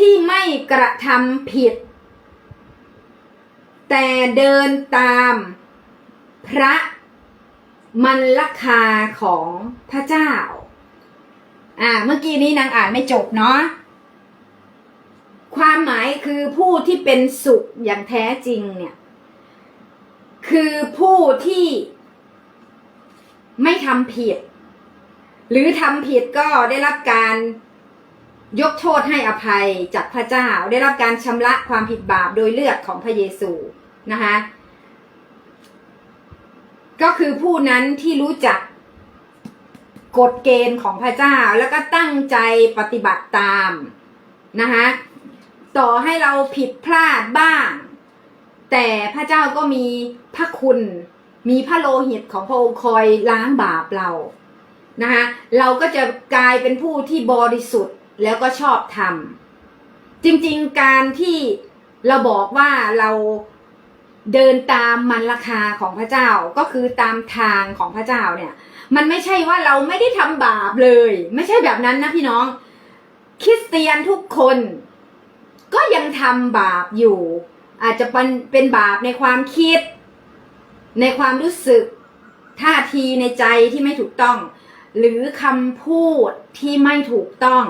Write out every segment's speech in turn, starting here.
ที่ไม่กระทำผิด แต่เดินตาม พระมันลคาของพระเจ้า อ่า เมื่อกี้นี้นางอ่านไม่จบเนาะ ความหมายคือผู้ที่เป็นสุขอย่างแท้จริงเนี่ย คือผู้ที่ไม่ทำผิด หรือทำผิดก็ได้รับการ ยกโทษให้อภัยจากพระเจ้าได้รับการชำระความผิดบาปโดยเลือดของพระเยซูนะคะก็คือผู้นั้นที่รู้จักกฎเกณฑ์ของพระเจ้าแล้วก็ตั้งใจปฏิบัติตามนะคะต่อให้เราผิดพลาดบ้าง แต่พระเจ้าก็มีพระคุณ มีพระโลหิตของพระองค์คอยล้างบาปเรานะคะเราก็จะกลายเป็นผู้ที่บริสุทธิ์ แล้วก็ชอบธรรมจริงๆการที่เราบอกว่าเราเดินตามมันราคาของพระเจ้าก็คือตามทางของพระเจ้าเนี่ย มันไม่ใช่ว่าเราไม่ได้ทำบาปเลย ไม่ใช่แบบนั้นนะพี่น้อง คริสเตียนทุกคน ก็ยังทำบาปอยู่ อาจจะเป็นเป็นบาปในความคิด ในความรู้สึกท่าทีในใจที่ไม่ถูกต้อง หรือคำพูดที่ไม่ถูกต้อง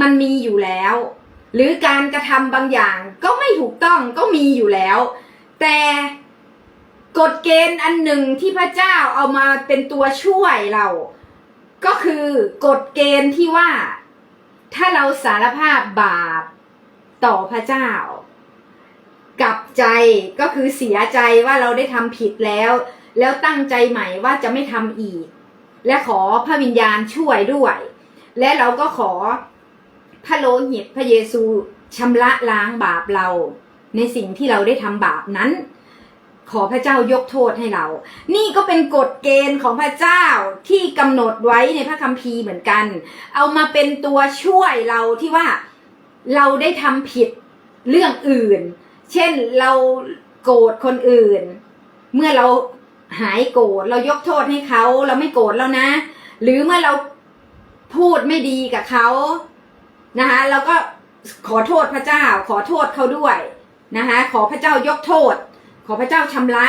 มันมีอยู่แล้ว หรือการกระทำบางอย่างก็ไม่ถูกต้องก็มีอยู่แล้ว แต่กฎเกณฑ์อันหนึ่งที่พระเจ้าเอามาเป็นตัวช่วยเรา ก็คือกฎเกณฑ์ที่ว่า ถ้าเราสารภาพบาปต่อพระเจ้ากลับใจก็คือเสียใจว่าเราได้ทำผิดแล้ว แล้วตั้งใจใหม่ว่าจะไม่ทำอีก และขอพระวิญญาณช่วยด้วย และเราก็ขอ พระโลหิตพระเยซูชำระล้างบาปเรา ในสิ่งที่เราได้ทำบาปนั้น ขอพระเจ้ายกโทษให้เรา นี่ก็เป็นกฎเกณฑ์ของพระเจ้าที่กำหนดไว้ในพระคัมภีร์เหมือนกัน เอามาเป็นตัวช่วยเราที่ว่าเราได้ทำผิดเรื่องอื่น เช่นเราโกรธคนอื่น เมื่อเราหายโกรธเรายกโทษให้เขา เราไม่โกรธแล้วนะ หรือเมื่อเราพูดไม่ดีกับเขา นะคะเราก็ขอโทษพระเจ้า ขอโทษเขาด้วยนะคะขอพระเจ้ายกโทษ ขอพระเจ้าชำระ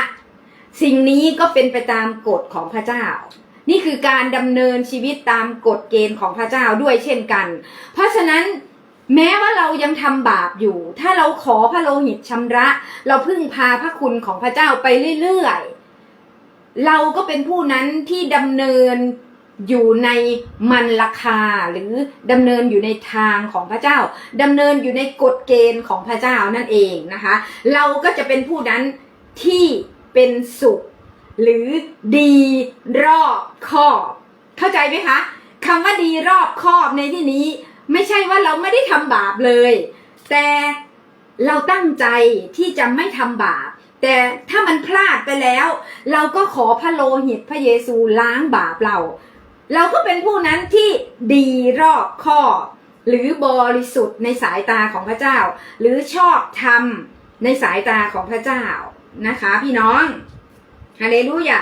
สิ่งนี้ก็เป็นไปตามกฎของพระเจ้า นี่คือการดำเนินชีวิตตามกฎเกณฑ์ของพระเจ้าด้วยเช่นกัน เพราะฉะนั้นแม้ว่าเรายังทำบาปอยู่ ถ้าเราขอพระโลหิตชำระ เราพึ่งพาพระคุณของพระเจ้าไปเรื่อยๆ เราก็เป็นผู้นั้นที่ดำเนิน อยู่ในมันราคาหรือดำเนินอยู่ในทางของพระเจ้าดำเนินอยู่ในกฎเกณฑ์ของพระเจ้านั่นเองนะคะ เราก็จะเป็นผู้นั้นที่เป็นสุข หรือดีรอบคอบ เข้าใจไหมคะคำว่าดีรอบคอบในที่นี้ ไม่ใช่ว่าเราไม่ได้ทำบาปเลย แต่เราตั้งใจที่จะไม่ทำบาปแต่ถ้ามันพลาดไปแล้ว เราก็ขอพระโลหิตพระเยซูล้างบาปเรา เราก็เป็นผู้นั้นที่ดีรอบคอบหรือบริสุทธิ์ในสายตาของพระเจ้า หรือชอบธรรมในสายตาของพระเจ้านะคะ พี่น้องฮาเลลูยา